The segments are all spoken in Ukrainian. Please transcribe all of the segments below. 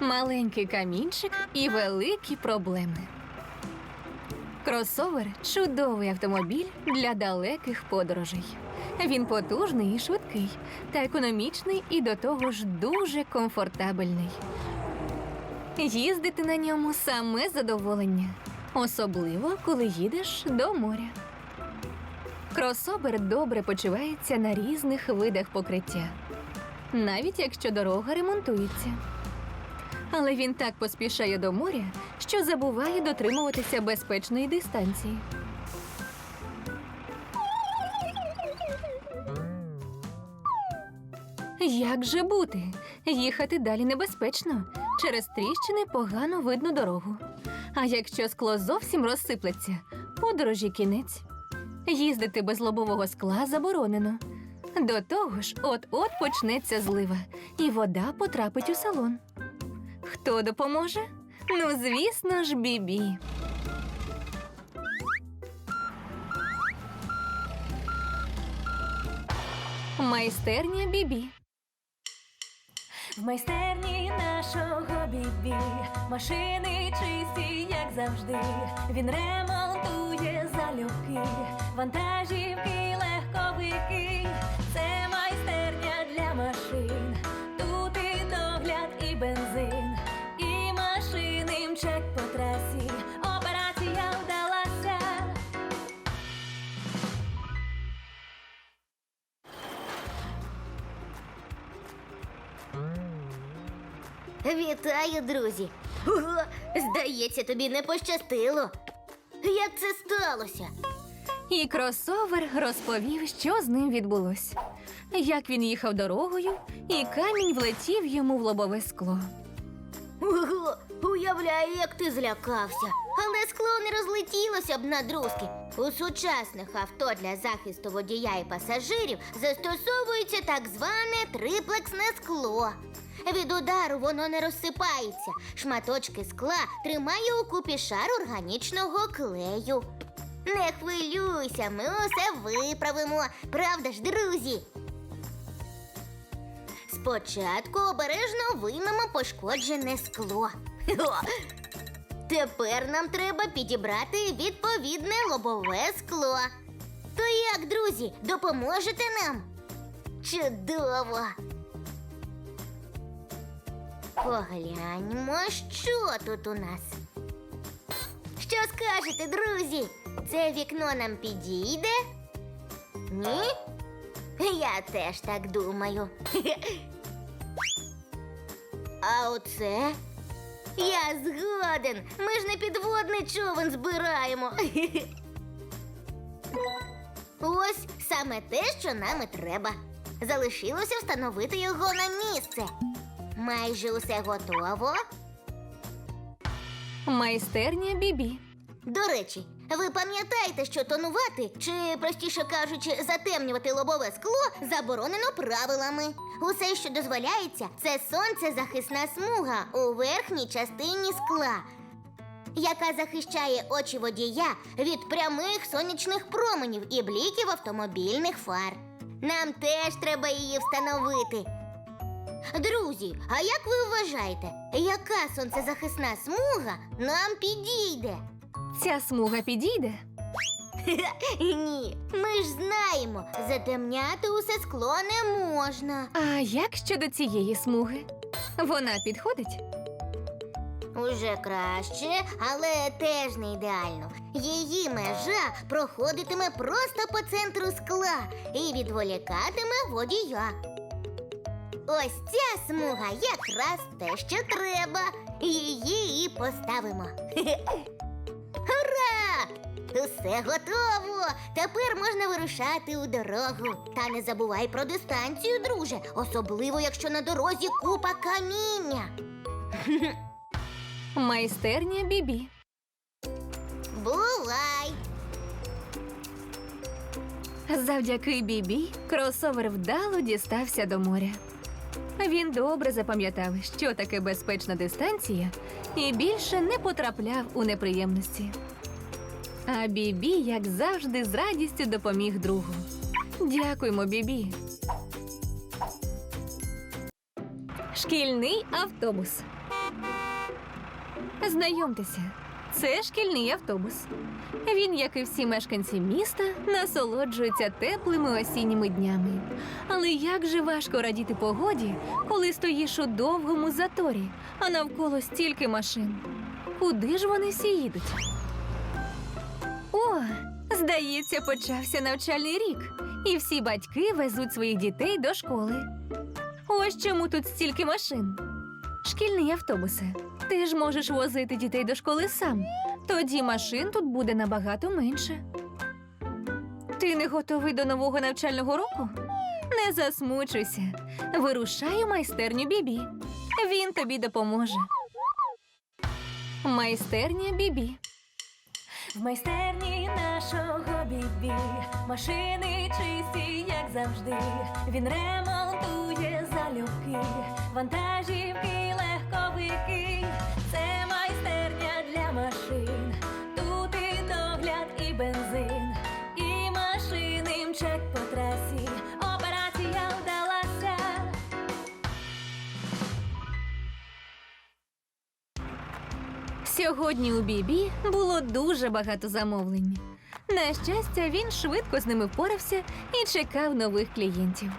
маленький камінчик і великі проблеми. Кросовер чудовий автомобіль для далеких подорожей. Він потужний і швидкий, та економічний і до того ж дуже комфортабельний. Їздити на ньому саме задоволення, особливо коли їдеш до моря. Кросовер добре почувається на різних видах покриття, навіть якщо дорога ремонтується. Але він так поспішає до моря, що забуває дотримуватися безпечної дистанції. Як же бути? Їхати далі небезпечно. Через тріщини погано видно дорогу. А якщо скло зовсім розсиплеться, подорожі кінець. Їздити без лобового скла заборонено. До того ж, от-от почнеться злива, і вода потрапить у салон. Хто допоможе? Ну, звісно ж, бібі. Майстерня бібі. В майстерні нашого бібі машини чисті, як завжди. Він ремонтує залюбки, вантажівки, легковики. Це майстерня для машин. Вітаю, друзі! Ого, здається, тобі не пощастило. Як це сталося? І кросовер розповів, що з ним відбулось. Як він їхав дорогою, і камінь влетів йому в лобове скло. Ого, уявляю, як ти злякався. Але скло не розлетілося б на друзки. У сучасних авто для захисту водія і пасажирів застосовується так зване триплексне скло. Від удару воно не розсипається. Шматочки скла тримає у купі шар органічного клею. Не хвилюйся, ми усе виправимо. Правда ж, друзі? Спочатку обережно виймемо пошкоджене скло. Тепер нам треба підібрати відповідне лобове скло. То як, друзі, допоможете нам? Чудово! Погляньмо, що тут у нас. Що скажете, друзі? Це вікно нам підійде? Ні? Я теж так думаю. А оце? Я згоден. Ми ж не підводний човен збираємо. Ось саме те, що нам і треба. Залишилося встановити його на місце. Майже усе готово. Майстерня бібі. До речі, ви пам'ятаєте, що тонувати, чи, простіше кажучи, затемнювати лобове скло заборонено правилами. Усе, що дозволяється, це сонцезахисна смуга у верхній частині скла, яка захищає очі водія від прямих сонячних променів і бліків автомобільних фар. Нам теж треба її встановити. Друзі, а як ви вважаєте, яка сонцезахисна смуга нам підійде? Ця смуга підійде. Ні, ми ж знаємо, затемняти усе скло не можна. А як щодо цієї смуги? Вона підходить? Уже краще, але теж не ідеально. Її межа проходитиме просто по центру скла і відволікатиме водія. Ось ця смуга якраз те, що треба. Її і поставимо. Ура! Усе готово! Тепер можна вирушати у дорогу. Та не забувай про дистанцію, друже, особливо якщо на дорозі купа каміння. Майстерня бібі. Бувай! Завдяки бібі кросовер вдало дістався до моря. Він добре запам'ятав, що таке безпечна дистанція, і більше не потрапляв у неприємності. А бібі, як завжди, з радістю допоміг другу. Дякуємо, бібі. Шкільний автобус. Знайомтеся, це шкільний автобус. Він, як і всі мешканці міста, насолоджується теплими осінніми днями. Але як же важко радіти погоді, коли стоїш у довгому заторі, а навколо стільки машин. Куди ж вони всі їдуть? О, здається, почався навчальний рік, і всі батьки везуть своїх дітей до школи. Ось чому тут стільки машин. Шкільні автобуси. Ти ж можеш возити дітей до школи сам. Тоді машин тут буде набагато менше. Ти не готовий до нового навчального року? Не засмучуйся. Вирушай у майстерню Бібі. Він тобі допоможе. Майстерня Бібі. В майстерні нашого бібі машини чисті, як завжди. Він ремонтує залюбки, вантажівки, легковики. Це майстерня для машин. Тут і догляд, і бензин, і машини мчать по трасі. Операція вдалася. Сьогодні у Бібі було дуже багато замовлень. На щастя, він швидко з ними впорався і чекав нових клієнтів.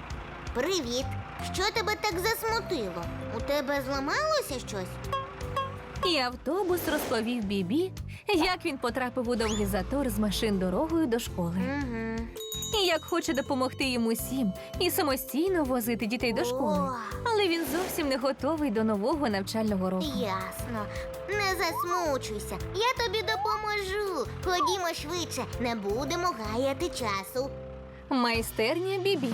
Привіт! Що тебе так засмутило? У тебе зламалося щось? І автобус розповів Бібі, як він потрапив у довгий затор з машин дорогою до школи. Угу. І як хоче допомогти йому всім і самостійно возити дітей до школи. Але він зовсім не готовий до нового навчального року. Ясно. Не засмучуйся. Я тобі допоможу. Ходімо швидше, не будемо гаяти часу. Майстерня Бібі.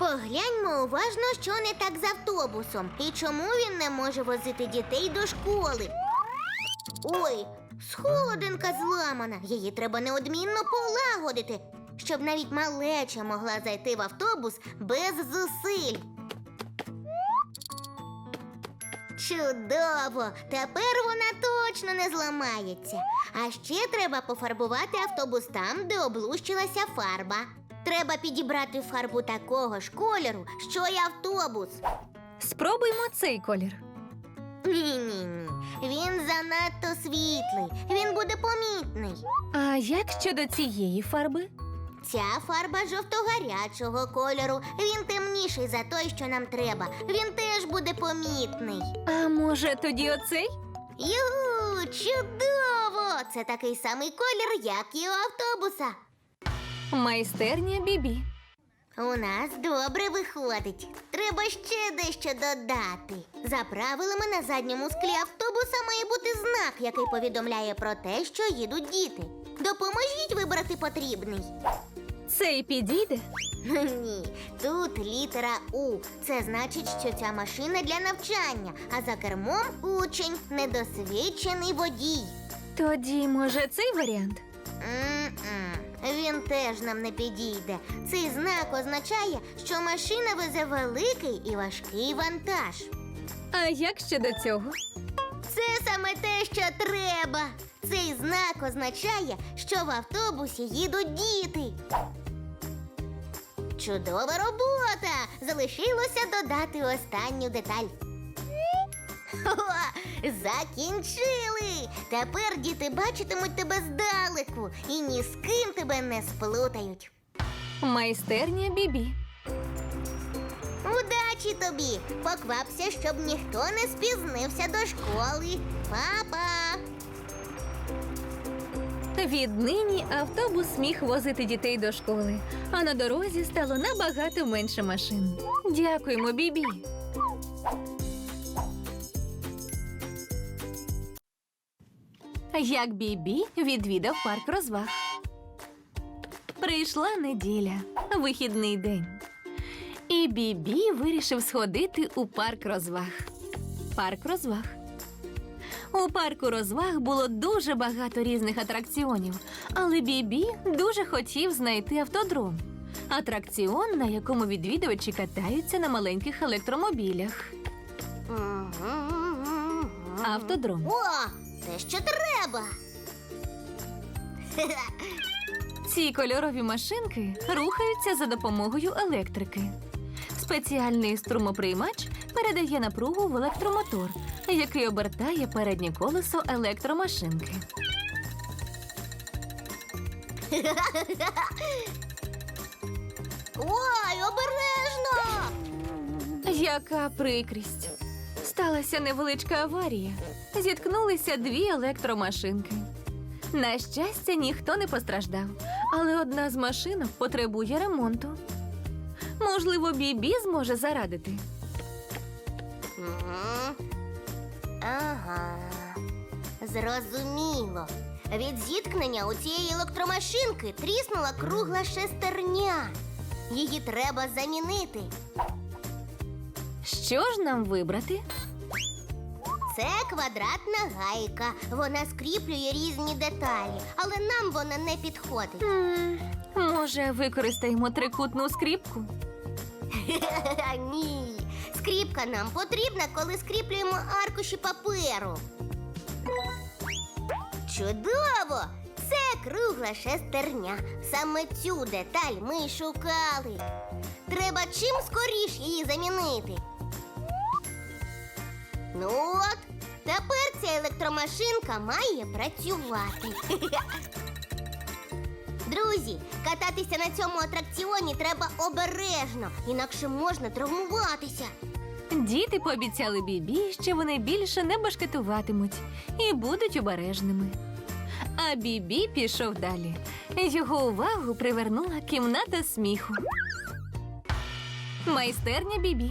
Погляньмо уважно, що не так з автобусом і чому він не може возити дітей до школи. Ой, сходинка зламана. Її треба неодмінно полагодити, щоб навіть малеча могла зайти в автобус без зусиль. Чудово! Тепер вона точно не зламається. А ще треба пофарбувати автобус там, де облущилася фарба. Треба підібрати фарбу такого ж кольору, що й автобус. Спробуймо цей колір. Ні, ні, ні. Він занадто світлий. Він буде помітний. А як щодо цієї фарби? Ця фарба жовто-гарячого кольору. Він темніший за той, що нам треба. Він теж буде помітний. А може тоді оцей? Югу, чудово! Це такий самий колір, як і у автобуса. Майстерня Бібі. У нас добре виходить. Треба ще дещо додати. За правилами на задньому склі автобуса має бути знак, який повідомляє про те, що їдуть діти. Допоможіть вибрати потрібний. Цей підійде? Ні, тут літера У. Це значить, що ця машина для навчання, а за кермом учень недосвідчений водій. Тоді, може, цей варіант? М-м. Він теж нам не підійде. Цей знак означає, що машина везе великий і важкий вантаж. А як щодо цього? Це саме те, що треба. Цей знак означає, що в автобусі їдуть діти. Чудова робота! Залишилося додати останню деталь. Закінчили! Тепер діти бачитимуть тебе здалеку і ні з ким тебе не сплутають. Майстерня Бібі. Удачі тобі! Поквапся, щоб ніхто не спізнився до школи. Па-па! Віднині автобус міг возити дітей до школи, а на дорозі стало набагато менше машин. Дякуємо, Бібі. Як Бібі відвідав парк розваг. Прийшла неділя, вихідний день. І Бібі вирішив сходити у парк розваг. Парк розваг. У парку розваг було дуже багато різних атракціонів, але Бібі дуже хотів знайти автодром. Атракціон, на якому відвідувачі катаються на маленьких електромобілях. Автодром. О, те, що треба. Ці кольорові машинки рухаються за допомогою електрики. Спеціальний струмоприймач передає напругу в електромотор, який обертає переднє колесо електромашинки. Ой, обережно! Яка прикрість! Сталася невеличка аварія. Зіткнулися дві електромашинки. На щастя, ніхто не постраждав, але одна з машинок потребує ремонту. Можливо, Бібі зможе зарадити. Ага. Зрозуміло. Від зіткнення у цієї електромашинки тріснула кругла шестерня. Її треба замінити. Що ж нам вибрати? Це квадратна гайка. Вона скріплює різні деталі, але нам вона не підходить. Може, використаємо трикутну скріпку? Ні. Скріпка нам потрібна, коли скріплюємо аркуші паперу. Чудово! Це кругла шестерня. Саме цю деталь ми й шукали. Треба чим скоріш її замінити. Ну от, тепер ця електромашинка має працювати. Друзі, кататися на цьому атракціоні треба обережно, інакше можна травмуватися. Діти пообіцяли Бібі, що вони більше не башкетуватимуть і будуть обережними. А Бібі пішов далі. Його увагу привернула кімната сміху. Майстерня Бібі.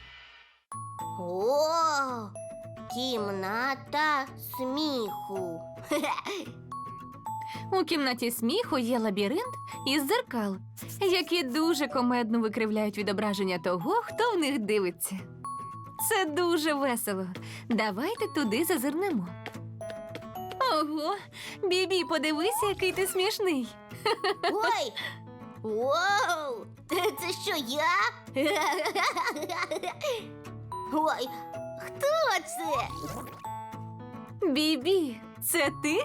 Кімната сміху. У кімнаті сміху є лабіринт із дзеркал, які дуже комедно викривляють відображення того, хто в них дивиться. Це дуже весело. Давайте туди зазирнемо. Ого, Бібі, подивися, який ти смішний. Ой! Воу! Це що я? Ой, хто це? Бібі, це ти?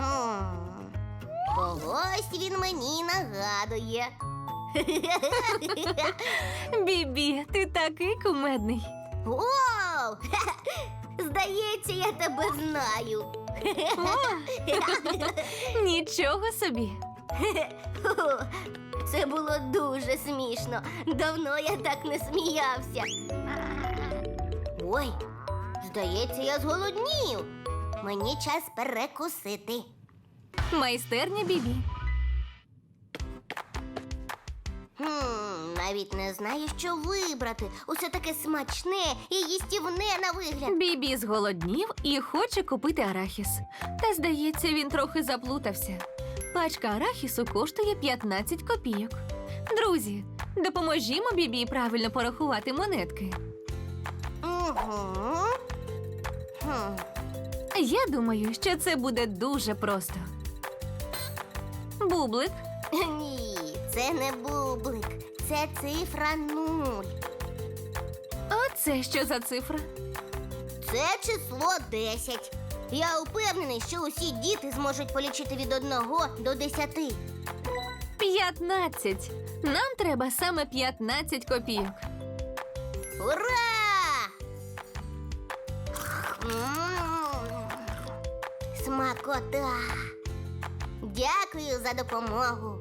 М, Когось він мені нагадує. Бібі, ти такий кумедний. Воу! Здається, я тебе знаю. Нічого собі. Це було дуже смішно. Давно я так не сміявся. Ой, здається, я зголоднів. Мені час перекусити. Майстерня Бібі. Хм, навіть не знаю, що вибрати. Усе таке смачне і їстівне на вигляд. Бібі зголоднів і хоче купити арахіс. Та здається, він трохи заплутався. Пачка арахісу коштує 15 копійок. Друзі, допоможімо Бібі правильно порахувати монетки. Угу. Хм. Я думаю, що це буде дуже просто. Бублик, Ні, це не бублик, це цифра нуль. а це що за цифра? Це число 10. Я впевнений, що усі діти зможуть полічити від 1 до 10. 15. Нам треба саме 15 копійок. Ура! Смакота. Дякую за допомогу.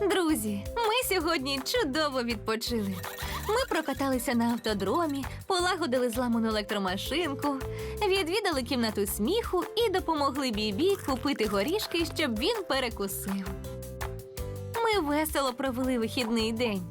Друзі, ми сьогодні чудово відпочили. Ми прокаталися на автодромі, полагодили зламану електромашинку, відвідали кімнату сміху і допомогли Бібі купити горішки, щоб він перекусив. Ми весело провели вихідний день.